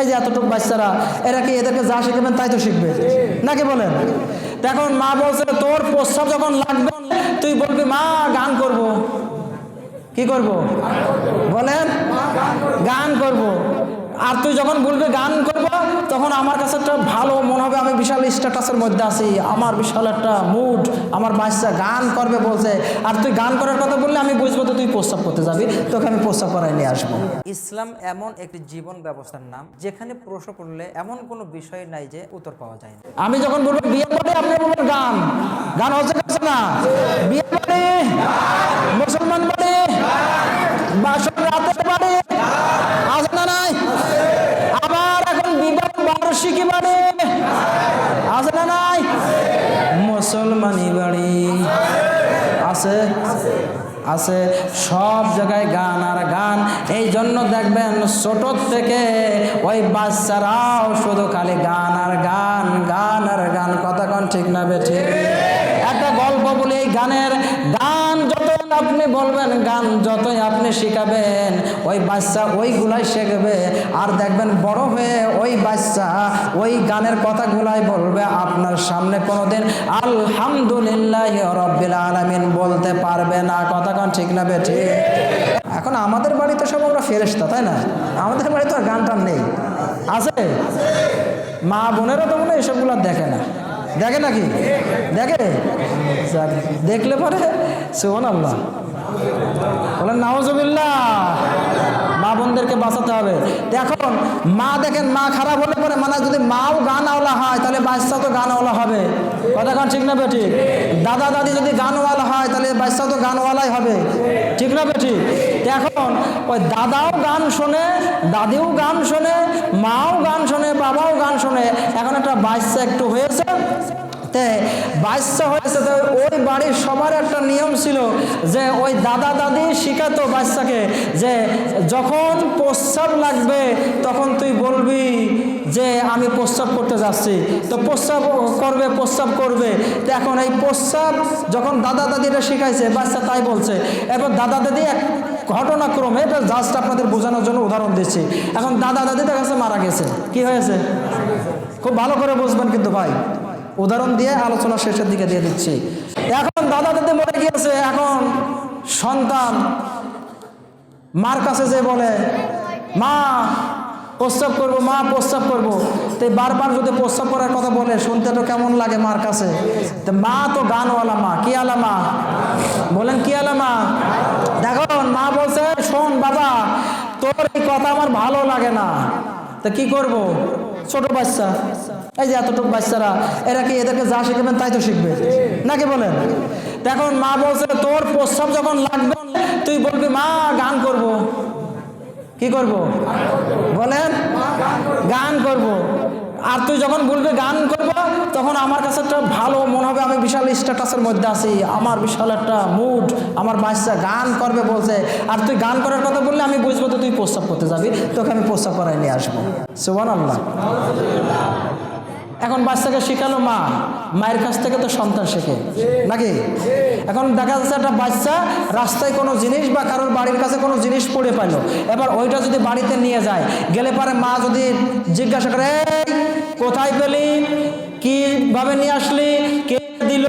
এই যে এতটুক বাচ্চারা, এরা কি এদেরকে যা শিখবেন তাই তো শিখবে? নাকি বলেন? এখন মা বলছে, তোর প্রস্তাব যখন লাগবে, তুই বলবি, মা, গান করব। কি করব? বলেন? গান করব। আর তুই যখন বলবি গান করব তখন আমার কাছে একটা ভালো মনে হবে। আমি বিশাল স্ট্যাটাসের মধ্যে আছি। আমার বিশাল একটা মুড আমার বাচ্চা গান করবে বলছে। আর তুই গান করার কথা বললে আমি বুঝব তো তুই প্রস্তাব করতে যাবি। তোকে আমি প্রস্তাব করাই নিয়ে আসব। ইসলাম এমন একটি জীবন ব্যবস্থার নাম যেখানে প্রশ্ন করলে এমন কোনো বিষয় নাই যে উত্তর পাওয়া যায় না। আমি যখন বলব বিয়ে বাড়ি আপনি বলবেন গান। গান হচ্ছে না। বিয়ে বাড়ি আছে, সব জায়গায় গান আর গান। এই জন্য দেখবেন ছোট থেকে ওই বাচ্চারাও শুধু খালি গান আর গান গান আর গান। কথা কন ঠিক না বেঠে একটা গল্প বলি, এই গানের গান আপনি বলবেন, গান যতই আপনি শিখাবেন, ওই বাচ্চা ওইগুলাই শিখবে। আর দেখবেন বড় হয়ে ওই বাচ্চা ওই গানের কথাগুলাই বলবে আপনার সামনে কোনোদিন। আলহামদুলিল্লাহ রব্বিল আলামিন বলতে পারবে না। কথা কোন ঠিক না বেঠে এখন আমাদের বাড়িতে সব আমরা ফেরেস্তা তাই না? আমাদের বাড়িতে আর গান টান নেই। আছে? মা বোনেরা তো মনে হয় এসবগুলো দেখে না। দেখে নাকি? দেখে? দেখলে পরে? সোহান আল্লাহ বলেন নাওজবিল্লা মা বোনদেরকে বাঁচাতে হবে। এখন মা দেখেন, মা খারাপ হলে পরে মানে যদি মাও গান আওলা হয়, তাহলে বাচ্চা তো গান আওলা হবে। কথা কান, ঠিক না বেটি দাদা, দাদি যদি গানওয়ালা হয়, তাহলে বাচ্চা তো গানওয়ালাই হবে। ঠিক না বেটি এখন ওই দাদাও গান শোনে, দাদিও গান শোনে, মাও গান শোনে, বাবাও গান শোনে। এখন একটা বাচ্চা একটু হয়েছে বাচ্চা হয়েছে তো ওই বাড়ির সবার একটা নিয়ম ছিল যে ওই দাদা দাদি শিখাতো বাচ্চাকে যে যখন প্রস্রাব লাগবে তখন তুই বলবি যে আমি প্রস্রাব করতে যাচ্ছি। তো প্রস্রাব করবে প্রস্রাব করবে। তো এখন এই প্রস্রাব যখন দাদা দাদিরা শিখাইছে, বাচ্চা তাই বলছে। এরপর দাদা দাদি এক ঘটনাক্রমে এটা জাস্ট আপনাদের বোঝানোর জন্য উদাহরণ দিচ্ছি। এখন দাদা দাদি দেখা মারা গেছে। কি হয়েছে? খুব ভালো করে বুঝবেন কিন্তু ভাই। উদাহরণ দিয়ে আলোচনা শেষের দিকে দিয়ে দিচ্ছি। এখন দাদা দাদি মরে গিয়েছে, এখন সন্তান। মার কাছে যে বলে, মা, প্রস্তাব করব, মা, প্রস্তাব করব। তো বারবার যদি প্রস্তাব করার কথা বলে, শুনতে তো কেমন লাগে মার কাছে? তো মা তো গানওয়ালা মা, কি আলা মা? বলেন, কি আলা মা? দেখুন, মা বলছে, শোন বাবা, তোর এই কথা আমার ভালো লাগে না। তা কি করব? ছোট বাচ্চা। এই যে এতটুকু বাচ্চারা, এরা কি এদেরকে যা শিখবেন তাই তো শিখবে? নাকি বলেন? এখন মা বলছে, তোর প্রস্রাব যখন লাগবে, তুই বলবি, মা, গান করব। কি করব? বলেন, গান করব। আর তুই যখন বলবি, গান করব, তখন আমার কাছে একটা ভালো মনে হবে, আমি বিশাল স্ট্যাটাসের মধ্যে আছি, আমার বিশাল একটা মুড আমার বাচ্চা গান করবে বলছে। আর তুই গান করার কথা বললে আমি বুঝব তো তুই প্রস্তাব করতে যাবি, তোকে আমি প্রস্তাব করাই নিয়ে আসব। সুবান আল্লাহ এখন বাচ্চাকে শেখালো মা মায়ের কাছ থেকে তো সন্তান শেখে। নাকি? এখন দেখা যাচ্ছে একটা বাচ্চা রাস্তায় কোনো জিনিস বা কারোর বাড়ির কাছে কোনো জিনিস পড়ে পাইলো। এবার ওইটা যদি বাড়িতে নিয়ে যায় গেলে পারে মা যদি জিজ্ঞাসা করে "এই, কোথায় পেলি? কীভাবে নিয়ে আসলি? কে দিল?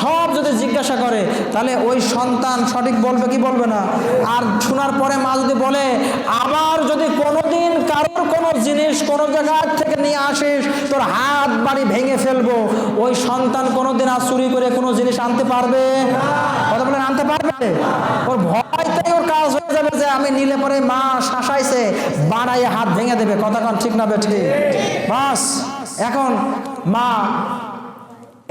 সব যদি জিজ্ঞাসা করে, তাহলে ওই সন্তান সঠিক বলবে কি বলবে না? আর শোনার পরে মা যদি বলে, আবার যদি কোনোদিন কারোর কোনো জিনিস কোনো জায়গা থেকে নিয়ে আসিস, তোর হাত বাড়ি ভেঙে ফেলব। ওই সন্তান কোনোদিন আর চুরি করে কোনো জিনিস আনতে পারবে? কথা বলেন, আনতে পারবে? ওর ভয়তেই ওর কাজ হয়ে যাবে যে আমি নিলে পরে মা শাসাইছে, বাড়াইয়ে হাত ভেঙে দেবে। কথা ঠিক না বেঠি বাস, এখন মা,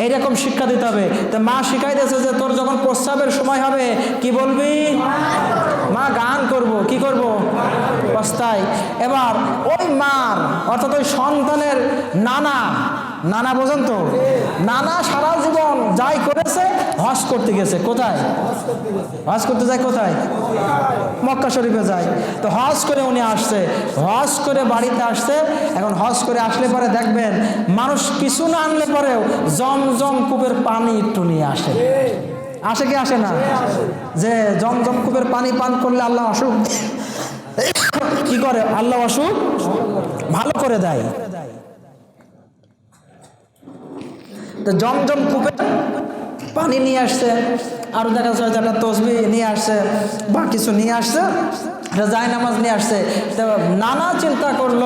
এইরকম শিক্ষা দিতে হবে। তো মা শিখাই দিয়েছে যে তোর যখন প্রস্রাবের সময় হবে, কি বলবি? মা, গান করব। কি করব? প্রস্তায় এবার ওই মার, অর্থাৎ ওই সন্তানের নানা নানা তো, নানা সারা জীবন যাই করেছে, হজ করতে গেছে, কোথায়? হজ করতে যায় কোথায়? মক্কা শরীফে যায়। তো হজ করে উনি আসছে, হজ করে বাড়িতে আসছে, এখন হজ করে আসলে পরে দেখবেন, মানুষ কিছু না আনলে পরেও জমজম কূপের পানি একটু নিয়ে আসে। আসে কি আসে না? যে জমজম কূপের পানি পান করলে আল্লাহ অসুখ, কি করে? আল্লাহ অসুখ ভালো করে দেয়। তো জমজম কূপে পানি নিয়ে আসছে আরও দেখা যাচ্ছে একটা তসবি নিয়ে আসছে, বা কিছু নিয়ে আসছে, একটা জায় নামাজ নিয়ে আসছে। তো নানা চিন্তা করল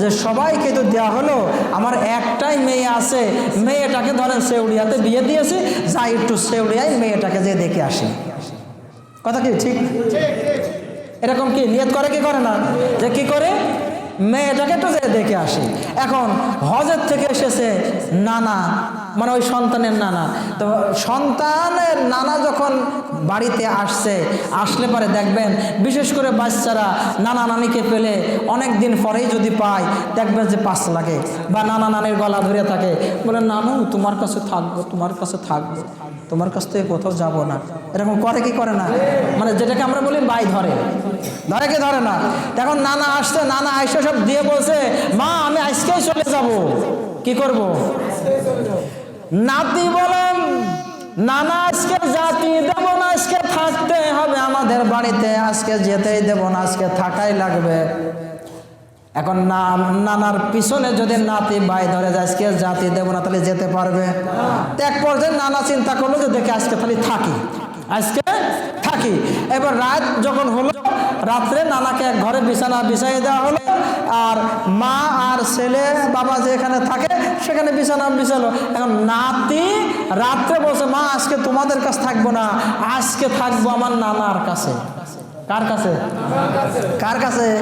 যে সবাইকে তো দেওয়া হলো, আমার একটাই মেয়ে আছে, মেয়েটাকে ধরেন সেউড়িয়াতে বিয়ে দিয়েছি যাই একটু সেউড়িয়ায় মেয়েটাকে যে দেখে আসি। কথা কি ঠিক? এরকম কি নিয়ত করে কি করে না? যে কি করে? মেয়েটাকে একটু যে দেখে আসি। এখন হজের থেকে এসেছে নানা মানে ওই সন্তানের নানা। তো সন্তানের নানা যখন বাড়িতে আসছে, আসলে পরে দেখবেন বিশেষ করে বাচ্চারা নানা নানিকে পেলে অনেক দিন পরেই যদি পায়, দেখবেন যে পাঁচ লাগে বা নানা নানির গলা ধরে থাকে। বলে, নানু, তোমার কাছে থাকব, তোমার কাছে থাকব, তোমার কাছ থেকে কোথাও যাব না। এরকম করে কি করে না? মানে যেটাকে আমরা বলি বাই ধরে। ধরে কি ধরে না? এখন নানা আসছে, নানা আইসে সব দিয়ে বলছে, মা, আমি আজকেই চলে যাব। কি করব? নাতি বলেন, নানা, আজকে জাতি দেব না, আজকে থাকতে হবে আমাদের বাড়িতে, আজকে যেতেই দেব না, আজকে থাকাই লাগবে। এখন না, নানার পিছনে যদি নাতি বাই ধরে যায়, আজকে জাতি দেব না, তাহলে যেতে পারবে? এক পর্যায়ে নানা চিন্তা করল যে, দেখে আজকে তাহলে থাকি। আজকে থাকি। এবার রাত যখন হলো রাত্রে নানাকে এক ঘরে বিছানা বিছাইয়ে দেওয়া হলো। আর মা আর ছেলে বাবা যেখানে থাকে, সেখানে বিছানা বিছালো। এখন নাতি রাত্রে বলছে, মা, আজকে তোমাদের কাছে থাকব না। আজকে থাকব আমার নানার কাছে। কার কাছে? কার কাছে?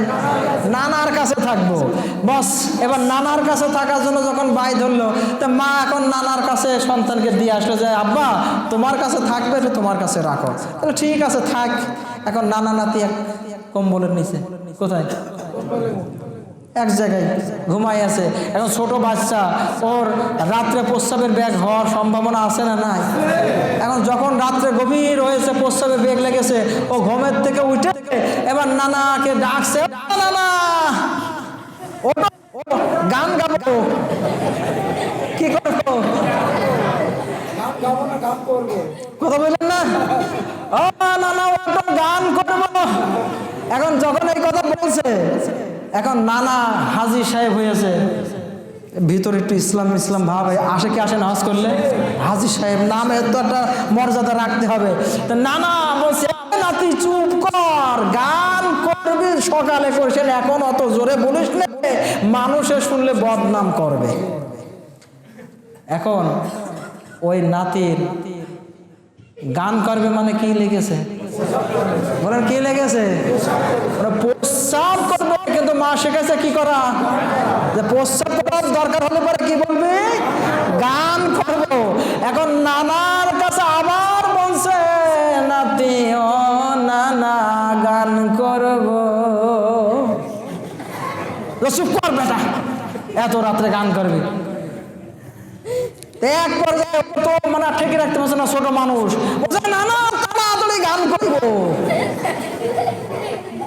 নানার কাছে থাকব। বস, এবার নানার কাছে থাকার জন্য যখন বাই ধরলো, তো মা এখন নানার কাছে সন্তানকে দিয়ে আসলো যে, আব্বা, তোমার কাছে থাকবে তোমার কাছে রাখো। তাহলে ঠিক আছে, থাক। এখন নানা নাতি এক কম্বলের নিচে, কোথায়? এক জায়গায় ঘুমাই আছে। এখন ছোট বাচ্চা, ওর রাত্রে প্রস্রাবের ব্যাগ হওয়ার সম্ভাবনা আছে না নাই? এখন যখন রাত্রে গভীর হয়েছে, প্রস্রাবের ব্যাগ লেগেছে, ও ঘুমের থেকে উঠে এবার নানাকে ডাকছে "ও নানা গান গাবো। কি করব কথা বললেন না? নানা ওটা গান করব। এখন যখন এই কথা বলছে, এখন নানা হাজি সাহেব হয়েছে। ভিতরে একটু ইসলাম ইসলাম ভাব আসে কি, আসে নামাজ করলে? হাজি সাহেব নামে তো একটা মর্যাদা রাখতে হবে। নানা বলছে নাতি, চুপ কর। গান করবি সকালে করেছেন এখন অত জোরে বলিস না মানুষে শুনলে বদনাম করবে। এখন ওই নাতির গান করবে মানে কি লেগেছে? বলেন কি লেগেছে? প্রস্রাব করবে, কিন্তু মা শিখেছে কি করা? যে প্রস্রাব করার দরকার হলে পরে কি বলবে? গান করব। এখন নানার কাছে আবার বলছে, নাতি, ও নানা, গান করব। চুপ কর বেটা, এত রাত্রে গান করবি। এক পর্যায়ে তো মানে ঠেকে রাখতে পারছে না, ছোট মানুষ। বলছে, না না তাড়াতাড়ি গান করব।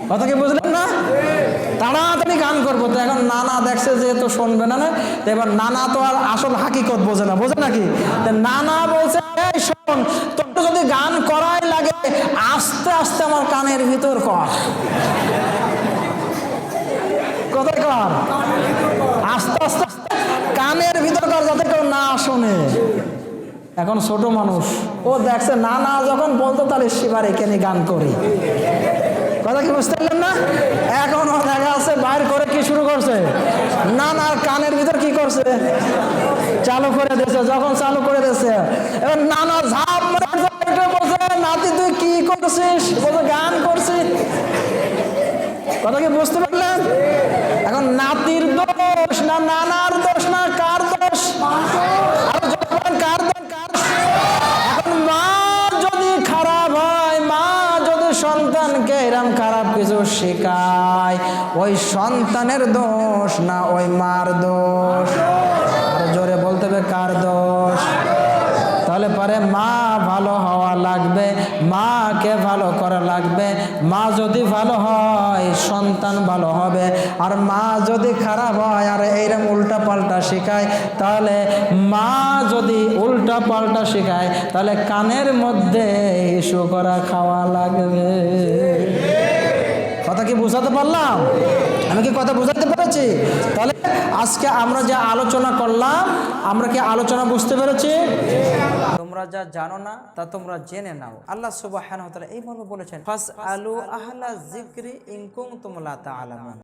কথা কি বুঝলেন না? তাড়াতাড়ি গান করব। তো এখন নানা দেখছে যে তো শুনবে না না? এবার নানা তো আর আসল হাকিকত বোঝে না, বোঝে নাকি? নানা বলছে, এই শোন, তোর যদি গান করাই লাগে, আস্তে আস্তে আমার কানের ভিতর কর। কোথায় কর। আস্তে আস্তে কানের ভিতর কর যাতে কেউ না শোনে? এখন ছোট মানুষ। ও দেখছে, না না, যখন বলতো তাহলে সেবার এখানে গান করি। কথা কি বুঝতে পারলেন না? এখন ও দেখা আছে বাইর করে কি শুরু করছে? না না, কানের ভিতর কি করছে? চালু করে দিয়েছে, যখন চালু করে দিয়েছে। এবার নানা ঝাপ মেরে বলছে নাতি, তুই কি করছিস? বলছে, গান করছিস কথা কি বুঝতে পারলেন? এখন নাতির দোষ না, নানার দোষ না এরম খারাপ কিছু শেখায়। ওই সন্তানের দোষ না ওই মার দোষ? আরও জোরে বলতে হবে, কার দোষ? তাহলে পরে মা ভালো হওয়া লাগবে, মাকে ভালো করা লাগবে। মা যদি ভালো হয়, সন্তান ভালো হবে। আর মা যদি খারাপ হয় আর এইরকম উল্টা পাল্টা শেখায়, তাহলে মা যদি উল্টা পাল্টা শেখায়, তাহলে কানের মধ্যে ইস্যু করা খাওয়া লাগবে। কি বোঝাতে পারলাম? আমি কি কথা বোঝাতে পেরেছি? তাহলে আজকে আমরা যা আলোচনা করলাম, আমরা কি আলোচনা বুঝতে পেরেছি? তোমরা যা জানো না, তা তোমরা জেনে নাও। আল্লাহ সুবাহ এইভাবে বলেছেন ফাস আলু আহলা যিকরি ইন কুনতুম লা তা'লামুন